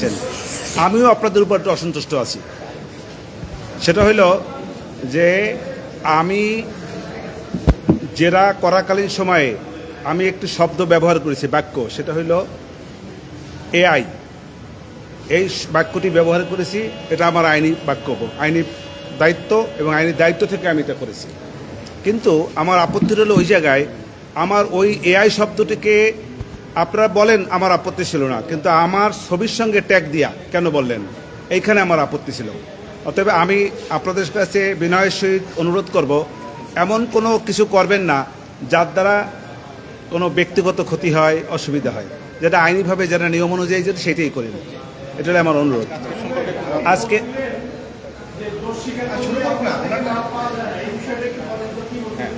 চাচ্ছেন আমিও আপনাদের উপর একটু অসন্তুষ্ট আছি। সেটা হইল যে আমি জেরা করাকালীন সময়ে আমি একটি শব্দ ব্যবহার করেছি, বাক্য। সেটা হইল এআই। এই বাক্যটি ব্যবহার করেছি, এটা আমার আইনি বাক্য আইনি দায়িত্ব এবং আইনি দায়িত্ব থেকে আমি এটা করেছি। কিন্তু আমার আপত্তি হলো ওই জায়গায়, আমার ওই এআই শব্দটিকে আপনারা বলেন আমার আপত্তি ছিল না, কিন্তু আমার ছবির সঙ্গে ট্যাগ দিয়া কেন বললেন? এইখানে আমার আপত্তি ছিল। অতএব আমি আপনাদের কাছে বিনয়ের সহিত অনুরোধ করব, এমন কোনো কিছু করবেন না যার দ্বারা কোনো ব্যক্তিগত ক্ষতি হয়, অসুবিধা হয়। যেটা আইনিভাবে যারা নিয়ম অনুযায়ী যেটা সেটাই করেন। এটা আমার অনুরোধ। আজকে আপনি প্রথম থেকে বলেন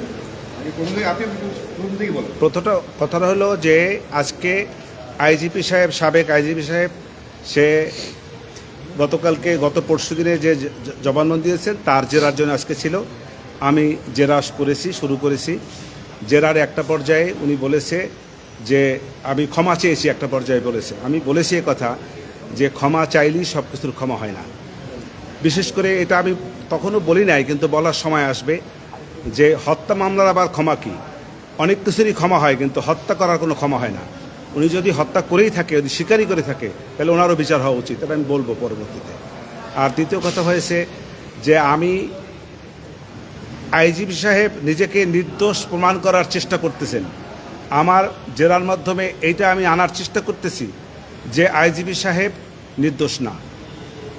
প্রথমটা কথাটা হলো যে আজকে আইজিপি সাহেব, সাবেক আইজিপি সাহেব, সে গতকালকে, গত পরশু দিনে যে জবানবন্দি দিয়েছেন, তার জেরার জন্য আজকে ছিল। আমি জেরা করেছি শুরু করেছি। জেরার একটা পর্যায়ে উনি বলেছে যে, আমি ক্ষমা চেয়েছি একটা পর্যায়ে বলেছে। আমি বলেছি কথা যে, ক্ষমা চাইলেই সব কিছুর ক্ষমা হয় না। বিশেষ করে এটা আমি তখনও বলি নাই, কিন্তু বলার সময় আসবে। যে হত্যা মামলার আবার ক্ষমা কি? অনেক কিছুরই ক্ষমা হয়, কিন্তু হত্যা করার কোনো ক্ষমা হয় না। উনি যদি হত্যা করেই থাকে, যদি স্বীকারই করে থাকে, তাহলে ওনারও বিচার হওয়া উচিত এটা আমি বলব পরবর্তীতে। আর দ্বিতীয় কথা হয়েছে যে আমি আইজিপি সাহেব নিজেকে নির্দোষ প্রমাণ করার চেষ্টা করতেছেন। আমার জেরার মাধ্যমে এইটা আমি আনার চেষ্টা করতেছি যে আইজিপি সাহেব নির্দোষ না।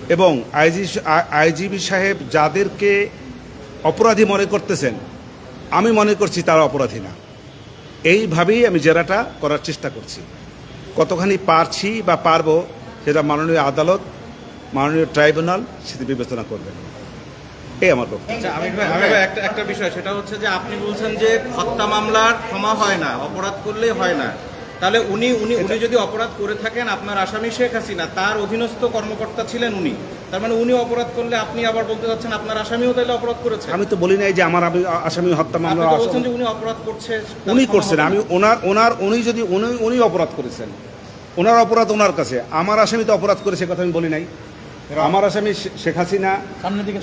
এবং আইজি আইজিবি সাহেব যাদেরকে অপরাধী মনে করতেছেন। আমি মনে করছি তারা অপরাধী না। এইভাবেই আমি জেরাটা করার চেষ্টা করছি। কতখানি পারছি বা পারব সেটা মাননীয় আদালত, মাননীয় ট্রাইব্যুনাল সেটি বিবেচনা করবেন। এই আমার আচ্ছা একটা একটা বিষয়, সেটা হচ্ছে যে আপনি বলছেন যে হত্যা মামলার ক্ষমা হয় না, অপরাধ করলে হয় না। তাহলে উনি উনি উনি যদি অপরাধ করে থাকেন আপনার আসামি শেখ হাসিনা তার অধীনস্থ কর্মকর্তা ছিলেন উনি। তার মানে উনি অপরাধ করলে আপনি আবার বলতে চাচ্ছেন আপনার আসামিও তাহলে অপরাধ করেছে? আমি তো বলি নাই যে আমার আসামি হত্যা মামলা তো বলছেন যে উনি অপরাধ করছে উনি করছেন আমি ওনার ওনার উনি যদি উনি উনি অপরাধ করেছেন ওনার অপরাধ ওনার কাছে। আমার আসামি তো অপরাধ করেছে কথা আমি বলি নাই। আমার আসামি শেখ হাসিনা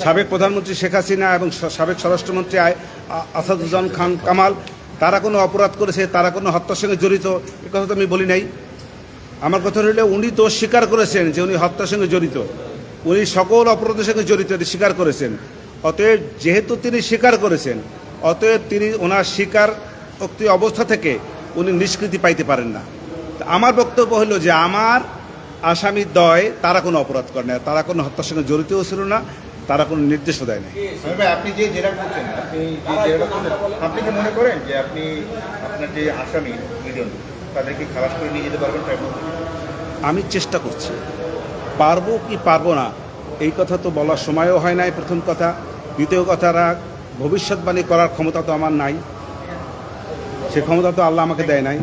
সাবেক প্রধানমন্ত্রী শেখ হাসিনা এবং সাবেক স্বরাষ্ট্রমন্ত্রী আসাদুজ্জামান খান কামাল তারা কোনো অপরাধ করেছে, তারা কোনো হত্যার সঙ্গে জড়িত, এ কথা তো আমি বলি নাই। আমার কথা হলো, উনি তো স্বীকার করেছেন যে উনি হত্যার সঙ্গে জড়িত। উনি সকল অপরাধের সঙ্গে জড়িত, এটি স্বীকার করেছেন। অতএব যেহেতু তিনি স্বীকার করেছেন, অতএব তিনি ওনার স্বীকার উক্তি অবস্থা থেকে উনি নিষ্কৃতি পাইতে পারেন না। আমার বক্তব্য হলো যে, আমার আসামি দয় তারা কোনো অপরাধ করে না তারা কোনো হত্যার সঙ্গে জড়িতও ছিল না তারা কোনো নির্দেশও দেয় না আপনি যে জেরা করছেন আপনি যে আপনি কি মনে করেন যে আপনি আপনার যে আসামি দুজন তাদেরকে খালাস করে নিয়ে যেতে পারবেন? আমি চেষ্টা করছি। পারব কি পারব না এই কথা তো বলার সময়ও হয় নাই প্রথম কথা। দ্বিতীয় কথাটা ভবিষ্যৎবাণী করার ক্ষমতা তো আমার নাই। সে ক্ষমতা তো আল্লাহ আমাকে দেয় নাই।